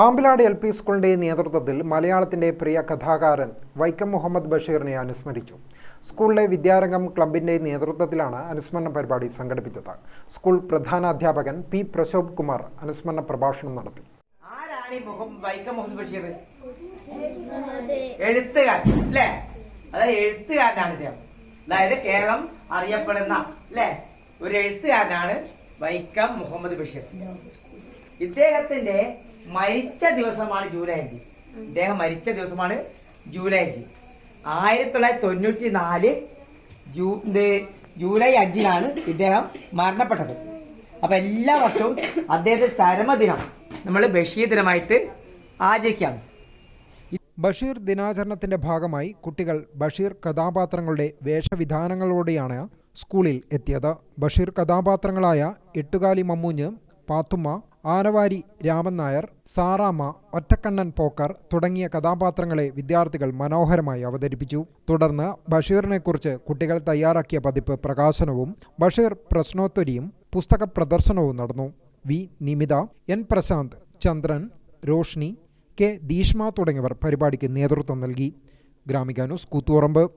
Ambilad L P സ്കൂളിന്റെ നേതൃത്വത്തിൽ മലയാളത്തിന്റെ പ്രിയ കഥാകാരൻ വൈക്കം മുഹമ്മദ് ബഷീറിനെ അനുസ്മരിച്ചു. സ്കൂളിലെ വിദ്യാരംഗം ക്ലബിന്റെ നേതൃത്വത്തിലാണ് അനുസ്മരണ പരിപാടി സംഘടിപ്പിച്ചത്. സ്കൂൾ പ്രധാനാധ്യാപകൻ പി പ്രശോഭ് കുമാർ അനുസ്മരണ പ്രഭാഷണം നടത്തി. ആരാണ് വൈക്കം മുഹമ്മദ് ബഷീർ? എഴുത്തുകാരൻ അല്ലേ? അതായത് എഴുത്തുകാരനാണ് ഇദ്ദേഹം. അതായത് കേരളം അറിയപ്പെടുന്ന അല്ലേ? ഒരു എഴുത്തുകാരനാണ് വൈക്കം മുഹമ്മദ് ബഷീർ. ഇദ്ദേഹത്തിന്റെ മരിച്ച ദിവസമാണ് ജൂലൈ അഞ്ച് ഇദ്ദേഹം മരിച്ച ദിവസമാണ് ജൂലൈ അഞ്ച് ആയിരത്തി തൊള്ളായിരത്തി തൊണ്ണൂറ്റി നാല് ജൂ ജൂലൈ അഞ്ചിനാണ് ഇദ്ദേഹം മരണപ്പെട്ടത്. അപ്പൊ എല്ലാ വർഷവും അദ്ദേഹത്തെ ചരമദിനം നമ്മൾ ബഷീർ ദിനമായിട്ട് ആചരിക്കാം. ബഷീർ ദിനാചരണത്തിന്റെ ഭാഗമായി കുട്ടികൾ ബഷീർ കഥാപാത്രങ്ങളുടെ വേഷവിധാനങ്ങളോടെയാണ് സ്കൂളിൽ എത്തിയത്. ബഷീർ കഥാപാത്രങ്ങളായ എട്ടുകാലി മമ്മൂഞ്ഞ് പാത്തുമ്മ ആനവാരി രാമൻ നായർ സാറാമ്മ ഒറ്റക്കണ്ണൻ പോക്കർ തുടങ്ങിയ കഥാപാത്രങ്ങളെ വിദ്യാർത്ഥികൾ മനോഹരമായി അവതരിപ്പിച്ചു. തുടർന്ന് ബഷീറിനെക്കുറിച്ച് കുട്ടികൾ തയ്യാറാക്കിയ പതിപ്പ് പ്രകാശനവും ബഷീർ പ്രശ്നോത്തരിയും പുസ്തക പ്രദർശനവും നടന്നു. V. Nimitha N. Prashanth Chandran Roshni K. Deeshma തുടങ്ങിയവർ പരിപാടിക്ക് നേതൃത്വം നൽകി. ഗ്രാമിക ന്യൂസ് കൂത്തുപറമ്പ്